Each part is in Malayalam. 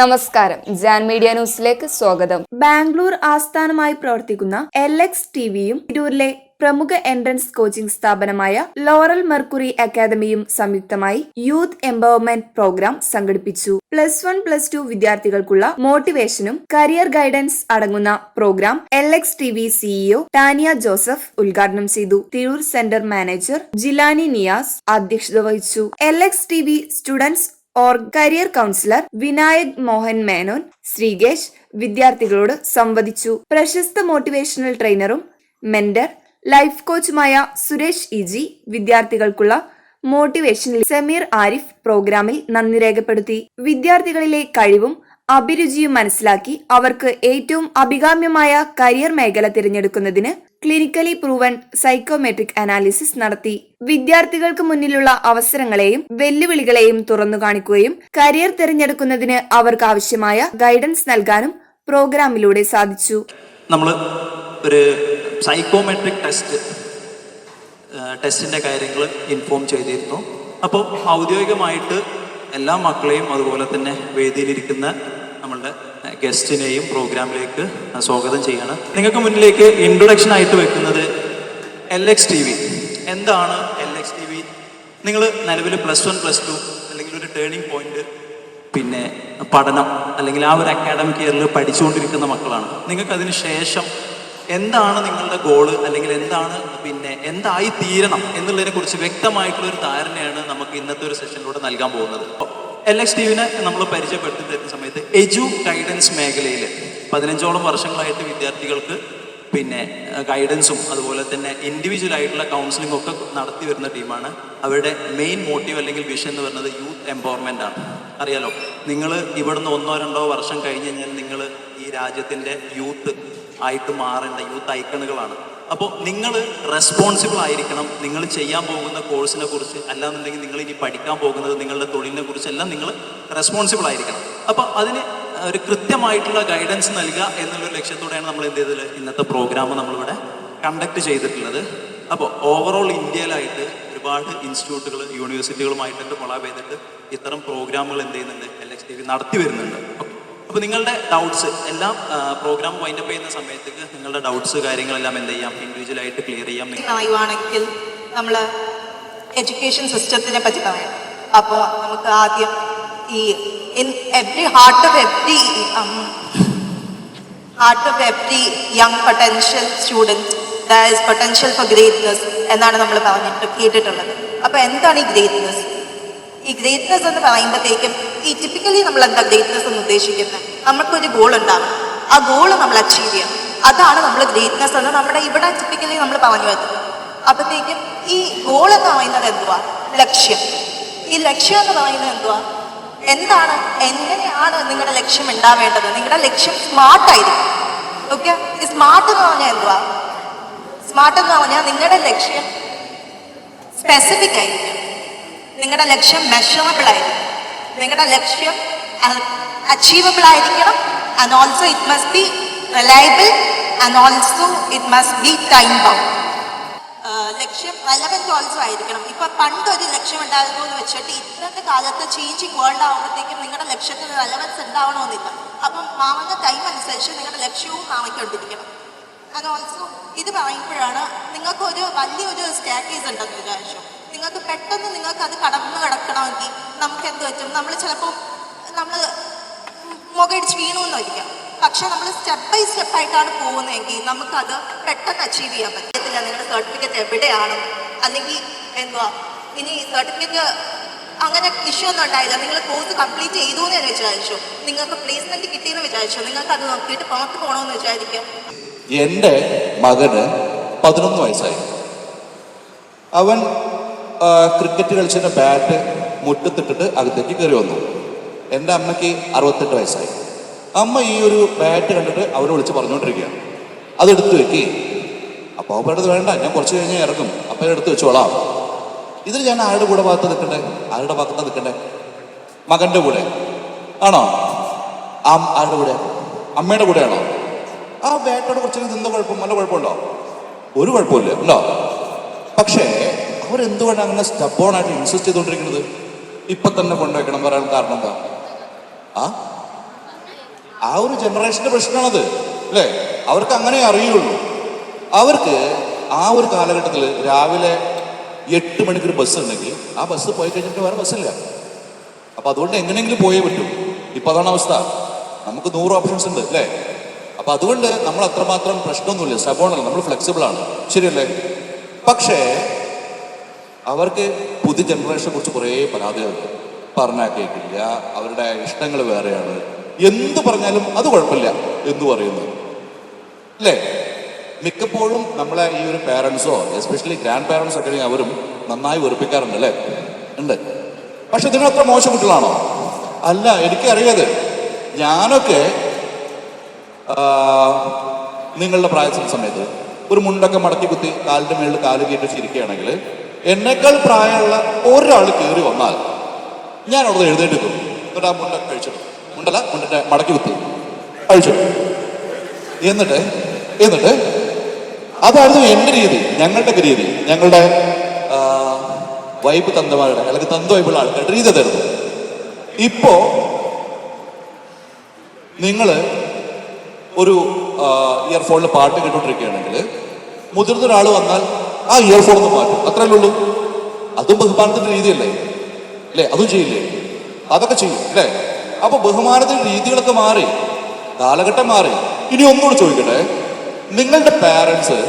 നമസ്കാരം. ജാൻ മീഡിയ ന്യൂസിലേക്ക് സ്വാഗതം. ബാംഗ്ലൂർ ആസ്ഥാനമായി പ്രവർത്തിക്കുന്ന എൽ എക്സ് ടിവിയും തിരൂരിലെ പ്രമുഖ എൻട്രൻസ് കോച്ചിംഗ് സ്ഥാപനമായ ലോറൽ മെർക്കുറി അക്കാദമിയും സംയുക്തമായി യൂത്ത് എംപവർമെന്റ് പ്രോഗ്രാം സംഘടിപ്പിച്ചു. പ്ലസ് വൺ പ്ലസ് ടു വിദ്യാർത്ഥികൾക്കുള്ള മോട്ടിവേഷനും കരിയർ ഗൈഡൻസ് അടങ്ങുന്ന programme L X T V CEO Tania Joseph ഉദ്ഘാടനം ചെയ്തു. തിരൂർ സെന്റർ മാനേജർ ജിലാനി നിയാസ് അധ്യക്ഷത വഹിച്ചു. L X T V students or career counsellor Vinayak Mohan Menon Sreekesh വിദ്യാർത്ഥികളോട് സംവദിച്ചു. പ്രശസ്ത മോട്ടിവേഷണൽ ട്രെയിനറും മെന്റർ ലൈഫ് കോച്ചുമായ സുരേഷ് ഇജി വിദ്യാർത്ഥികൾക്കുള്ള മോട്ടിവേഷൻ സമീർ ആരിഫ് പ്രോഗ്രാമിൽ നന്ദി രേഖപ്പെടുത്തി. വിദ്യാർത്ഥികളിലെ കഴിവും അഭിരുചിയും മനസ്സിലാക്കി അവർക്ക് ഏറ്റവും അഭികാമ്യമായ കരിയർ മേഖല തിരഞ്ഞെടുക്കുന്നതിന് ക്ലിനിക്കലി പ്രൂവൻ സൈക്കോമെട്രിക് അനാലിസിസ് നടത്തി. വിദ്യാർത്ഥികൾക്ക് മുന്നിലുള്ള അവസരങ്ങളെയും വെല്ലുവിളികളെയും തുറന്നു കാണിക്കുകയും കരിയർ തിരഞ്ഞെടുക്കുന്നതിന് അവർക്ക് ആവശ്യമായ ഗൈഡൻസ് നൽകാനും പ്രോഗ്രാമിലൂടെ സാധിച്ചു. നമ്മൾ ഒരു സൈക്കോമെട്രിക് ടെസ്റ്റ് ടെസ്റ്റിന്റെ കാര്യങ്ങൾ ഇൻഫോം ചെയ്തിരുന്നു. അപ്പോൾ ഔദ്യോഗികമായിട്ട് എല്ലാ മക്കളെയും അതുപോലെ തന്നെ വേദിയിലിരിക്കുന്ന നമ്മളുടെ ഗസ്റ്റിനെയും പ്രോഗ്രാമിലേക്ക് സ്വാഗതം ചെയ്യാണ്. നിങ്ങൾക്ക് മുന്നിലേക്ക് ഇൻട്രൊഡക്ഷൻ ആയിട്ട് വെക്കുന്നത് എൽ എക്സ് ടി വി എന്താണ് എൽ എക്സ് ടി വി നിങ്ങൾ നിലവിൽ പ്ലസ് വൺ പ്ലസ് ടു അല്ലെങ്കിൽ ഒരു ടേണിംഗ് പോയിന്റ് പിന്നെ പഠനം അല്ലെങ്കിൽ ആ ഒരു അക്കാഡമിക് ഇയറിൽ പഠിച്ചുകൊണ്ടിരിക്കുന്ന മക്കളാണ്. നിങ്ങൾക്ക് അതിന് ശേഷം എന്താണ് നിങ്ങളുടെ ഗോൾ അല്ലെങ്കിൽ എന്താണ് പിന്നെ എന്തായി തീരണം എന്നുള്ളതിനെ കുറിച്ച് വ്യക്തമായിട്ടുള്ള ഒരു ധാരണയാണ് നമുക്ക് ഇന്നത്തെ ഒരു സെഷനിലൂടെ നൽകാൻ പോകുന്നത്. എൽ എക്സ് ടിവിനെ നമ്മൾ പരിചയപ്പെടുത്തി തരുന്ന സമയത്ത് എജു ഗൈഡൻസ് മേഖലയിൽ പതിനഞ്ചോളം വർഷങ്ങളായിട്ട് വിദ്യാർത്ഥികൾക്ക് പിന്നെ ഗൈഡൻസും അതുപോലെ തന്നെ ഇൻഡിവിജ്വൽ ആയിട്ടുള്ള കൗൺസിലിംഗ് ഒക്കെ നടത്തി വരുന്ന ടീമാണ്. അവരുടെ മെയിൻ മോട്ടീവ് അല്ലെങ്കിൽ വിഷൻ എന്ന് പറയുന്നത് യൂത്ത് എംപവർമെന്റ് ആണ്. അറിയാലോ നിങ്ങൾ ഇവിടുന്ന് ഒന്നോ രണ്ടോ വർഷം കഴിഞ്ഞ് കഴിഞ്ഞാൽ നിങ്ങൾ ഈ രാജ്യത്തിന്റെ യൂത്ത് ആയിട്ട് മാറേണ്ട യൂത്ത് ഐക്കണുകളാണ് അപ്പോൾ നിങ്ങൾ റെസ്പോൺസിബിൾ ആയിരിക്കണം. നിങ്ങൾ ചെയ്യാൻ പോകുന്ന കോഴ്സിനെ കുറിച്ച് അല്ലാന്നുണ്ടെങ്കിൽ നിങ്ങൾ ഇനി പഠിക്കാൻ പോകുന്നത് നിങ്ങളുടെ തൊഴിലിനെ കുറിച്ചെല്ലാം നിങ്ങൾ റെസ്പോൺസിബിൾ ആയിരിക്കണം. അപ്പോൾ അതിന് ഒരു കൃത്യമായിട്ടുള്ള ഗൈഡൻസ് നൽകുക എന്നുള്ളൊരു ലക്ഷ്യത്തോടെയാണ് നമ്മൾ എന്ത് ചെയ്തത്? ഇന്നത്തെ പ്രോഗ്രാം നമ്മളിവിടെ കണ്ടക്ട് ചെയ്തിട്ടുള്ളത്. അപ്പോൾ ഓവറോൾ ഇന്ത്യയിലായിട്ട് ഒരുപാട് ഇൻസ്റ്റിറ്റ്യൂട്ടുകൾ യൂണിവേഴ്സിറ്റികളുമായിട്ടൊക്കെ കൊളാബ് ചെയ്തിട്ട് ഇത്തരം പ്രോഗ്രാമുകൾ എന്ത് ചെയ്യുന്നുണ്ട്? നടത്തി വരുന്നുണ്ട്. അപ്പോൾ നിങ്ങളുടെ ഡൗട്ട്സ് എല്ലാം പ്രോഗ്രാം വൈൻഡപ്പ് ചെയ്യുന്ന സമയത്തേക്ക് നിങ്ങളുടെ ഡൗട്ട്സ് കാര്യങ്ങളെല്ലാം എന്ത് ചെയ്യാം? ഇൻഡിവിജ്വൽ ആയിട്ട് ക്ലിയർ ചെയ്യാം. പറയുവാണെങ്കിൽ നമ്മൾ എഡ്യൂക്കേഷൻ സിസ്റ്റത്തിനെ പറ്റി പറയാം അപ്പോൾ നമുക്ക് ആദ്യം ഈ in every heart of every heart of every young potential student the is potential for greatness എന്നാണ് നമ്മൾ പറഞ്ഞിട്ട് കേട്ടിട്ടുള്ളത്. അപ്പോൾ എന്താണ് ഈ ഗ്രേറ്റ്നെസ് ഈ ഗ്രേറ്റ്നെസ് എന്ന് പറയുമ്പോഴത്തേക്കും ഈ ടിപ്പിക്കലി നമ്മൾ എന്താ ഗ്രേറ്റ്നെസ് എന്ന് ഉദ്ദേശിക്കുന്നത് നമുക്കൊരു ഗോൾ ഉണ്ടാവും ആ ഗോൾ നമ്മൾ അച്ചീവ് ചെയ്യണം. അതാണ് നമ്മൾ ഗ്രേറ്റ്നെസ് എന്ന് നമ്മുടെ ഇവിടെ ടിപ്പിക്കലി നമ്മൾ പറഞ്ഞു വരുന്നത് അപ്പോഴത്തേക്കും ഈ ഗോൾ എന്ന് പറയുന്നത് എന്തുവാ? ലക്ഷ്യം. ഈ ലക്ഷ്യം എന്ന് പറയുന്നത് എന്തുവാ? എന്താണ്? എങ്ങനെയാണ് നിങ്ങളുടെ ലക്ഷ്യം ഉണ്ടാവേണ്ടത്? നിങ്ങളുടെ ലക്ഷ്യം സ്മാർട്ടായിരിക്കും ഓക്കെ ഈ സ്മാർട്ട് എന്ന് പറഞ്ഞാൽ എന്തുവാ? സ്മാർട്ട് എന്ന് പറഞ്ഞാൽ നിങ്ങളുടെ ലക്ഷ്യം സ്പെസിഫിക് ആയിരിക്കും. നിങ്ങളുടെ ലക്ഷ്യം മെഷറബിൾ ആയിരിക്കും. നിങ്ങളുടെ ലക്ഷ്യം അച്ചീവബിൾ ആയിരിക്കണം. And also it must be reliable and also it must be time bound ലക്ഷ്യം റെലവന്റ് ഓൾസോ ആയിരിക്കണം. ഇപ്പൊ പണ്ട് ഒരു ലക്ഷ്യം ഉണ്ടായിരുന്നു എന്ന് വെച്ചിട്ട് ഇന്നത്തെ കാലത്ത് ചേഞ്ചിങ് വേൾഡ് ആകുമ്പോഴത്തേക്കും നിങ്ങളുടെ ലക്ഷ്യത്തിന് റെലവൻസ് ഉണ്ടാവണമെന്നില്ല. അപ്പം മാറുന്ന ടൈം അനുസരിച്ച് നിങ്ങളുടെ ലക്ഷ്യവും മാമയ്ക്കൊണ്ടിരിക്കണം ആൻഡ് ഓൾസോ ഇത് പറയുമ്പോഴാണ് നിങ്ങൾക്കൊരു വലിയൊരു സ്റ്റാറ്റീസ് ഉണ്ടെന്ന് വിചാരിച്ചു? നിങ്ങൾക്ക് പെട്ടെന്ന് നിങ്ങൾക്ക് അത് കടന്നു കിടക്കണമെങ്കിൽ നമുക്ക് എന്ത് പറ്റും? നമ്മൾ ചിലപ്പോൾ നമ്മൾ മുഖയിടിച്ച് വീണു എന്നായിരിക്കാം പക്ഷെ നമ്മൾ സ്റ്റെപ്പ് ബൈ സ്റ്റെപ്പ് ആയിട്ടാണ് പോകുന്നതെങ്കിൽ നമുക്കത് പെട്ടെന്ന് അച്ചീവ് ചെയ്യാൻ പറ്റത്തില്ല നിങ്ങളുടെ സർട്ടിഫിക്കറ്റ് എവിടെയാണ്? അല്ലെങ്കിൽ എന്തുവാ? ഇനി സർട്ടിഫിക്കറ്റ് അങ്ങനെ ഇഷ്യൂ ഒന്നും ഉണ്ടായില്ല. നിങ്ങൾ കോഴ്സ് കംപ്ലീറ്റ് ചെയ്തു എന്ന് വിചാരിച്ചു. നിങ്ങൾക്ക് പ്ലേസ്മെന്റ് കിട്ടിയെന്ന് വിചാരിച്ചു. നിങ്ങൾക്ക് അത് നോക്കിയിട്ട് പുറത്ത് പോകണമെന്ന് വിചാരിക്കും. എന്റെ മകന് പതിനൊന്ന് വയസ്സായി. അവൻ ക്രിക്കറ്റ് കളിച്ചിട്ട് ബാറ്റ് മുറ്റത്തിട്ടിട്ട് അകത്തേക്ക് കയറി വന്നു. എന്റെ അമ്മയ്ക്ക് അറുപത്തെട്ട് വയസ്സായി. അമ്മ ഈ ഒരു ബാറ്റ് കണ്ടിട്ട് അവരെ വിളിച്ച് പറഞ്ഞുകൊണ്ടിരിക്കുകയാണ് അതെടുത്ത് വെക്കി. അപ്പോൾ അവരുടെ വേണ്ട ഞാൻ കുറച്ച് കഴിഞ്ഞ് ഇറങ്ങും. അപ്പം എടുത്ത് വെച്ചോളാം. ഇതിൽ ഞാൻ ആരുടെ കൂടെ ഭാഗത്ത് നിൽക്കണ്ടേ? ആരുടെ ഭാഗത്ത് നിൽക്കണ്ടേ? മകന്റെ കൂടെ. ആണോ? ആ ആരുടെ കൂടെ? അമ്മയുടെ കൂടെയാണോ? ആ ബാറ്റോട് കുറച്ച് നിന്ന് കുഴപ്പം? നല്ല കുഴപ്പമുണ്ടോ? ഒരു കുഴപ്പമില്ല ഉണ്ടോ? പക്ഷേ അവരെന്തുകൊണ്ടാണ് അങ്ങനെ സ്റ്റബോണായിട്ട് ഇൻസിസ്റ്റ് ചെയ്തുകൊണ്ടിരിക്കുന്നത്? ഇപ്പൊ തന്നെ കൊണ്ടുവയ്ക്കണം പറയാൻ കാരണം എന്താ? ആ? ആ ഒരു ജനറേഷന്റെ പ്രശ്നമാണത് അല്ലേ? അവർക്ക് അങ്ങനെ അറിയുള്ളൂ. അവർക്ക് ആ ഒരു കാലഘട്ടത്തിൽ രാവിലെ എട്ട് മണിക്കൊരു ബസ് ഉണ്ടെങ്കിൽ ആ ബസ് പോയി കഴിഞ്ഞിട്ട് വേറെ ബസ്സില്ല അപ്പൊ അതുകൊണ്ട് എങ്ങനെയെങ്കിലും പോയേ പറ്റൂ. ഇപ്പൊ അതാണ് അവസ്ഥ. നമുക്ക് നൂറ് ഓപ്ഷൻസ് ഉണ്ട് അല്ലേ? അപ്പൊ അതുകൊണ്ട് നമ്മൾ അത്രമാത്രം പ്രശ്നമൊന്നുമില്ല. സബോണല്ല നമ്മൾ ഫ്ലെക്സിബിൾ ആണ്. ശരിയല്ലേ? പക്ഷേ അവർക്ക് പുതിയ ജനറേഷനെ കുറിച്ച് കുറേ പരാതികളുണ്ട്. പറഞ്ഞാൽ കേൾക്കില്ല അവരുടെ ഇഷ്ടങ്ങൾ വേറെയാണ്. എന്ത് പറഞ്ഞാലും അത് കുഴപ്പമില്ല എന്ന് പറയുന്നു അല്ലേ? മിക്കപ്പോഴും നമ്മളെ ഈ ഒരു പേരൻസോ എസ്പെഷ്യലി ഗ്രാൻഡ് പേരൻസ് ഒക്കെ അവരും നന്നായി വെറുപ്പിക്കാറുണ്ട് അല്ലേ? ഉണ്ട്. പക്ഷെ ഇതിനത്ര മോശം കുട്ടികളാണോ? അല്ല എനിക്കറിയത്. ഞാനൊക്കെ നിങ്ങളുടെ പ്രായത്തിന്റെ സമയത്ത് ഒരു മുണ്ടൊക്കെ മടക്കി കുത്തി കാലിന്റെ മേളിൽ കാൽ കയറ്റി ചിരിക്കുകയാണെങ്കിൽ എന്നേക്കാൾ പ്രായമുള്ള ഒരാൾ കയറി വന്നാൽ ഞാൻ അവിടെ എഴുന്നേറ്റ് നിൽക്കും. എന്നിട്ട് ആ മുണ്ട കഴിച്ചിടും മുണ്ടല്ല മുണ്ടിന്റെ മടക്കി വിത്തു കഴിച്ചു. എന്നിട്ട് എന്നിട്ട് അതായിരുന്നു എന്റെ രീതി ഞങ്ങളുടെ രീതി. ഞങ്ങളുടെ വൈബ് തന്തമാരുടെ അല്ലെങ്കിൽ തന്ത വൈബുള്ള ആൾക്കാരുടെ രീതി തരുന്നു ഇപ്പോ നിങ്ങൾ ഒരു ഇയർഫോണിൽ പാട്ട് കേട്ടോണ്ടിരിക്കുകയാണെങ്കിൽ മുതിർന്ന ഒരാൾ വന്നാൽ ആ ഇയർഫോൺ ഒന്ന് മാറ്റും. അത്രയല്ലേ ഉള്ളൂ? അതും ബഹുമാനത്തിന്റെ രീതിയല്ലേ? അല്ലേ? അതും ചെയ്യില്ലേ? അതൊക്കെ ചെയ്യും അല്ലേ? അപ്പൊ ബഹുമാനത്തിന്റെ രീതികളൊക്കെ മാറി കാലഘട്ടം മാറി. ഇനി ഒന്നുകൂടെ ചോദിക്കട്ടെ. നിങ്ങളുടെ പാരൻസ്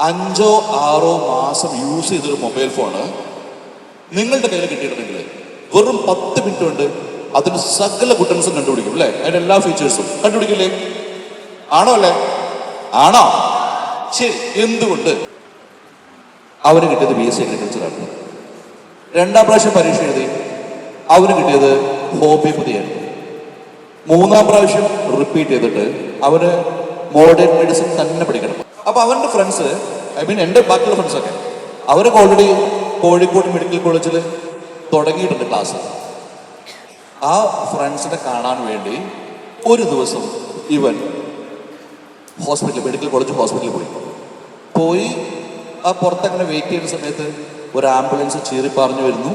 അഞ്ചോ ആറോ മാസം യൂസ് ചെയ്തൊരു മൊബൈൽ ഫോണ് നിങ്ങളുടെ കയ്യിൽ കിട്ടിയിട്ടുണ്ടെങ്കിൽ വെറും പത്ത് മിനിറ്റ് കൊണ്ട് അതിന് സകല ബുട്ടൺസും കണ്ടുപിടിക്കും അല്ലേ? അതിന്റെ എല്ലാ ഫീച്ചേഴ്സും കണ്ടുപിടിക്കില്ലേ? ആണോ അല്ലേ? ആണോ? ശരി. എന്തുകൊണ്ട്? അവന് കിട്ടിയത് ബി എസ് സി അഗ്രികൾച്ചറാണ് രണ്ടാം പ്രാവശ്യം പരീക്ഷ എഴുതി അവന് കിട്ടിയത് ഹോമിയോപ്പതിയാണ് മൂന്നാം പ്രാവശ്യം റിപ്പീറ്റ് ചെയ്തിട്ട് അവന് മോഡേൺ മെഡിസിൻ തന്നെ പഠിക്കണം. അപ്പൊ അവന്റെ ഫ്രണ്ട്സ് ഐ മീൻ എന്റെ ബാക്കിയുള്ള ഫ്രണ്ട്സൊക്കെ അവരൊക്കെ ഓൾറെഡി കോഴിക്കോട് മെഡിക്കൽ കോളേജിൽ തുടങ്ങിയിട്ടുണ്ട് ക്ലാസ് ആ ഫ്രണ്ട്സിനെ കാണാൻ വേണ്ടി ഒരു ദിവസം ഇവൻ ഹോസ്പിറ്റൽ മെഡിക്കൽ കോളേജ് ഹോസ്പിറ്റലിൽ പോയി. പോയി ആ പുറത്തങ്ങനെ വെയിറ്റ് ചെയ്യുന്ന സമയത്ത് ഒരു ആംബുലൻസ് ചീറിപ്പാഞ്ഞു വരുന്നു.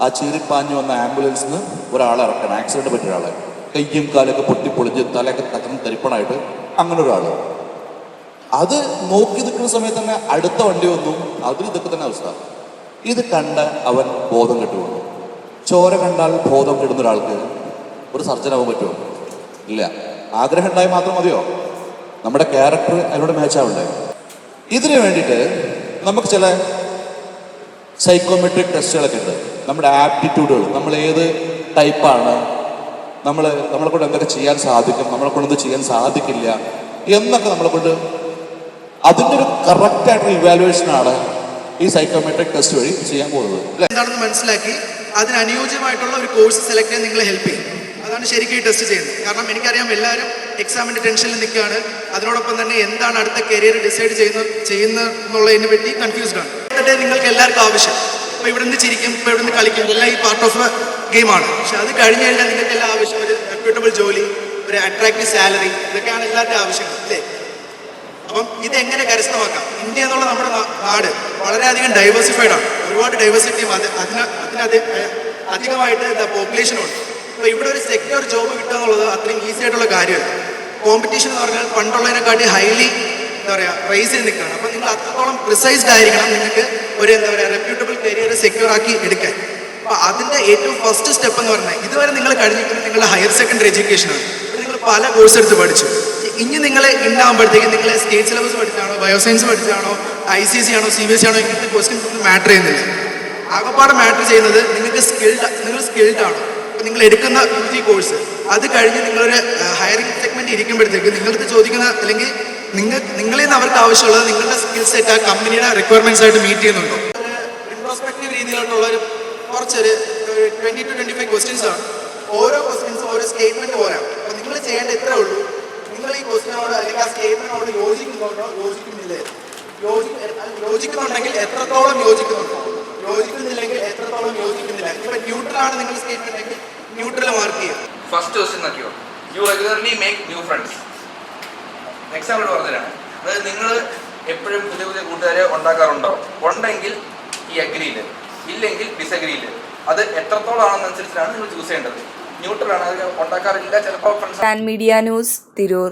ആ ചീറിപ്പാഞ്ഞു വന്ന ആംബുലൻസിൽ നിന്ന് ഒരാളെ ഇറക്കണം. ആക്സിഡന്റ് പറ്റിയ ഒരാളെ. കയ്യും കാലൊക്കെ പൊട്ടിപ്പൊളിഞ്ഞ് തലയൊക്കെ തകർന്ന് തരിപ്പണായിട്ട് അങ്ങനെ ഒരാൾ അത് നോക്കി നിൽക്കുന്ന സമയത്ത് തന്നെ അടുത്ത വണ്ടി വന്നു. അതിൽ ഇതൊക്കെ തന്നെ അവസ്ഥ. ഇത് കണ്ട് അവൻ ബോധം കെട്ടുവന്നു ചോര കണ്ടാൽ ബോധം കെടുന്ന ഒരാൾക്ക് ഒരു സർജൻ ആവാൻ പറ്റുമോ? ഇല്ല. ആഗ്രഹം ഉണ്ടായി മാത്രം മതിയോ? നമ്മുടെ ക്യാരക്ടർ അതിനോട് മാച്ച് ആവണ്ടേ? ഇതിനു വേണ്ടിയിട്ട് നമുക്ക് ചില സൈക്കോമെട്രിക് ടെസ്റ്റുകളൊക്കെ ഉണ്ട്. നമ്മുടെ ആപ്റ്റിറ്റ്യൂഡുകൾ നമ്മൾ ഏത് ടൈപ്പാണ് നമ്മൾ നമ്മളെ കൊണ്ട് എന്തൊക്കെ ചെയ്യാൻ സാധിക്കും നമ്മളെ കൊണ്ട് എന്ത് ചെയ്യാൻ സാധിക്കില്ല എന്നൊക്കെ നമ്മളെ കൊണ്ട് അതിന്റെ ഒരു കറക്റ്റ് ഇവാലുവേഷൻ ആണ് ഈ സൈക്കോമെട്രിക് ടെസ്റ്റ് വഴി ചെയ്യാൻ പോകുന്നത്. എന്താണെന്ന് മനസ്സിലാക്കി അതിന് അനുയോജ്യമായിട്ടുള്ള ഒരു കോഴ്സ് സെലക്ട് ചെയ്യാൻ നിങ്ങളെ ഹെൽപ്പ് ചെയ്യും. അതാണ് ശരിക്കും ടെസ്റ്റ് ചെയ്യുന്നത്. കാരണം എനിക്കറിയാം എല്ലാവരും എക്സാമിന്റെ ടെൻഷനിൽ നിൽക്കുകയാണ്. അതിനോടൊപ്പം തന്നെ എന്താണ് അടുത്ത കരിയർ ഡിസൈഡ് ചെയ്യുന്ന ചെയ്യുന്ന എന്നുള്ളതിനെ പറ്റി കൺഫ്യൂസ്ഡ് ആണ്. എന്നിട്ട് നിങ്ങൾക്ക് എല്ലാവർക്കും ആവശ്യം. ഇപ്പോൾ ഇവിടെ നിന്ന് ചിരിക്കും ഇപ്പോൾ ഇവിടെ നിന്ന് കളിക്കും. എല്ലാം ഈ പാർട്ട് ഓഫ് ഗെയിമാണ് പക്ഷെ അത് കഴിഞ്ഞ് കഴിഞ്ഞാൽ നിങ്ങൾക്ക് എല്ലാം ആവശ്യം ഒരു റെപ്യൂട്ടബിൾ ജോലി ഒരു അട്രാക്റ്റീവ് സാലറി ഇതൊക്കെയാണ് എല്ലാവരുടെയും ആവശ്യങ്ങൾ അല്ലേ? അപ്പം ഇത് എങ്ങനെ കരസ്ഥമാക്കാം? ഇന്ത്യ എന്നുള്ള നമ്മുടെ നാട് വളരെയധികം ഡൈവേഴ്സിഫൈഡ് ആണ്. ഒരുപാട് ഡൈവേഴ്സിറ്റിയും അത് അതിന് അതിനത് അധികമായിട്ട് എന്താ പോപ്പുലേഷനുണ്ട് അപ്പോൾ ഇവിടെ ഒരു സെക്യൂർ ജോബ് കിട്ടുക എന്നുള്ളത് അത്രയും ഈസി ആയിട്ടുള്ള കാര്യമല്ല. കോമ്പറ്റീഷൻ എന്ന് പറഞ്ഞാൽ പണ്ടുള്ളതിനെക്കാട്ടി ഹൈലി എന്താ പറയുക റേസ് ചെയ്ത് നിൽക്കുകയാണ്. അപ്പം നിങ്ങൾ അത്രത്തോളം പ്രിസൈസ്ഡ് ആയിരിക്കണം നിങ്ങൾക്ക് ഒരു എന്താ പറയുക റെപ്യൂട്ടബിൾ കരിയർ സെക്യൂർ ആക്കി എടുക്കാൻ. അപ്പോൾ അതിന്റെ ഏറ്റവും ഫസ്റ്റ് സ്റ്റെപ്പ് എന്ന് പറഞ്ഞാൽ ഇതുവരെ നിങ്ങൾ കഴിഞ്ഞിരിക്കുന്നത് നിങ്ങളുടെ ഹയർ സെക്കൻഡറി എഡ്യൂക്കേഷനാണ് നിങ്ങൾ പല കോഴ്സ് എടുത്ത് പഠിച്ചു. ഇനി നിങ്ങൾ ഉണ്ടാകുമ്പോഴത്തേക്ക് നിങ്ങൾ സ്റ്റേറ്റ് സിലബസ് പഠിച്ചാണോ ബയോസയൻസ് പഠിച്ചാണോ ഐ സി സി ആണോ സി ബി എസ് സി ആണോ ഇങ്ങനത്തെ ക്വസ്റ്റ്യൻസ് ഒന്നും മാറ്റർ ചെയ്യുന്നില്ല. ആകെപ്പാട് മാറ്റർ ചെയ്യുന്നത് നിങ്ങൾക്ക് സ്കിൽഡ് നിങ്ങൾ സ്കിൽഡ് ആണോ? അപ്പോൾ നിങ്ങൾ എടുക്കുന്ന ജി കോഴ്സ് അത് കഴിഞ്ഞ് നിങ്ങളൊരു ഹയറിംഗ് സെഗ്മെന്റ് ഇരിക്കുമ്പോഴത്തേക്ക് നിങ്ങൾക്ക് ചോദിക്കുന്ന അല്ലെങ്കിൽ നിങ്ങൾ നിങ്ങളിൽ നിന്ന് അവർക്ക് ആവശ്യമുള്ളത് നിങ്ങളുടെ സ്കിൽ സെറ്റ് ആ കമ്പനിയുടെ റിക്വയർമെന്റ്സ് ആയിട്ട് മീറ്റ് ചെയ്യുന്നുണ്ടോ? ഇൻട്രോസ്പെക്റ്റീവ് രീതിയിലോട്ടുള്ള ഒരു കുറച്ചൊരു twenty two twenty five questions ആണ്. ഓരോ ക്വസ്റ്റ്യൻസും ഓരോ സ്റ്റേറ്റ്മെന്റ് പോരാണ് അപ്പൊ നിങ്ങൾ ചെയ്യേണ്ട ഇത്രേ ഉള്ളൂ. നിങ്ങൾ ഈ ക്വസ്റ്റിനോട് അല്ലെങ്കിൽ ആ സ്റ്റേറ്റ്മെന്റിനോട് യോജിക്കുന്നുണ്ടോ? യോജിക്കുന്നില്ലേ. യോജി യോജിക്കുന്നുണ്ടെങ്കിൽ എത്രത്തോളം യോജിക്കുന്നുണ്ടോ? യോജിക്കുന്നില്ലെങ്കിൽ എത്രത്തോളം യോജിക്കുന്നില്ല. ഇപ്പൊ ന്യൂട്രൽ ആണ് നിങ്ങൾ സ്റ്റേറ്റ്മെന്റ് ന്യൂട്രൽ മാർക്ക് ചെയ്യുക. ഫസ്റ്റ് ക്വസ്റ്റ്യൻ നോക്കിയോ you regularly make new friends example പറഞ്ഞതാണ് അതായത് നിങ്ങൾ എപ്പോഴും പുതിയ പുതിയ കൂട്ടുകാരെ ഉണ്ടാക്കാറുണ്ടോ? ഉണ്ടെങ്കിൽ ഈ അഗ്രിയിൽ ഇല്ലെങ്കിൽ ഡിസഗ്രിയിൽ അത് എത്രത്തോളം ആണെന്നനുസരിച്ചാണ് നിങ്ങൾ ചൂസ് ചെയ്യേണ്ടത്. ന്യൂട്രൽ ആണ്. അത് ഉണ്ടാക്കാറില്ല. ചിലപ്പോൾ മീഡിയ ന്യൂസ് തിരൂർ